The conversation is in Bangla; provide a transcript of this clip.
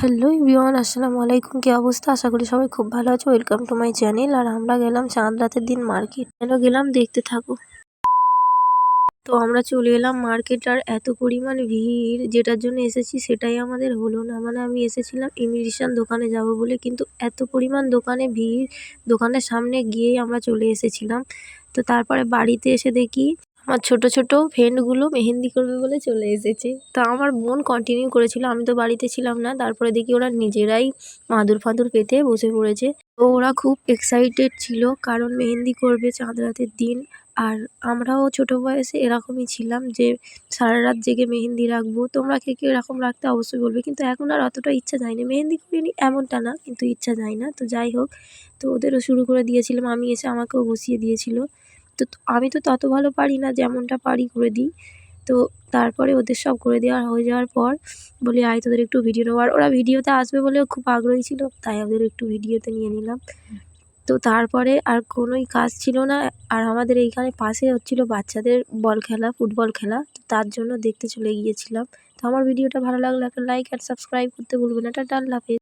হ্যালো এভরিওয়ান, আসসালামু আলাইকুম। কী অবস্থা? আশা করি সবাই খুব ভালো আছো। ওয়েলকাম টু মাই চ্যানেল আর আমরা গেলাম চাঁদ রাতের দিন মার্কেট কেন গেলাম, দেখতে থাকো। তো আমরা চলে এলাম মার্কেট আর এত পরিমাণ ভিড় যেটার জন্য এসেছি সেটাই আমাদের হলো না। মানে আমি এসেছিলাম ইমিগ্রেশন দোকানে যাব বলে, কিন্তু এত পরিমাণ দোকানে ভিড়। দোকানের সামনে গিয়েই আমরা চলে এসেছিলাম। তো তারপরে বাড়িতে এসে দেখি আমার ছোট ছোট ফ্রেন্ডগুলো মেহেন্দি করবে বলে চলে এসেছে। তো আমার বোন কন্টিনিউ করেছিল, আমি তো বাড়িতে ছিলাম না। তারপরে দেখি ওরা নিজেরাই মাদুর ফাদুর পেতে বসে পড়েছে। তো ওরা খুব এক্সাইটেড ছিল, কারণ মেহেন্দি করবে চাঁদ রাতের দিন। আর আমরাও ছোট বয়সে এরকমই ছিলাম যে সারা রাত জেগে মেহেন্দি রাখব। তোমরা কে কে এরকম রাখতে অবশ্যই বলবে। কিন্তু এখন আর অতটা ইচ্ছা যায় না মেহেন্দি করিনি এমনটা না, কিন্তু ইচ্ছা যায় না। তো যাই হোক, তো ওদেরও শুরু করে দিয়েছিলাম। আমি এসে আমাকেও বসিয়ে দিয়েছিল। তো আমি তো তত ভালো পারি না যেমনটা পারি করে দিই। তো তারপরে ওদের সব করে দেওয়া হয়ে যাওয়ার পর বলি, আয় তোদের একটু ভিডিও নেব। আর ওরা ভিডিওতে আসবে বলেও খুব আগ্রহী ছিল, তাই ওদের একটু ভিডিওতে নিয়ে নিলাম। তো তারপরে আর কোনোই কাজ ছিল না, আর আমাদের এইখানে পাশে হচ্ছিল বাচ্চাদের বল খেলা, ফুটবল খেলা, তো তার জন্য দেখতে চলে গিয়েছিলাম। তো আমার ভিডিওটা ভালো লাগলে একটা লাইক আর সাবস্ক্রাইব করতে ভুলবেন না। টাটা, আল্লাহ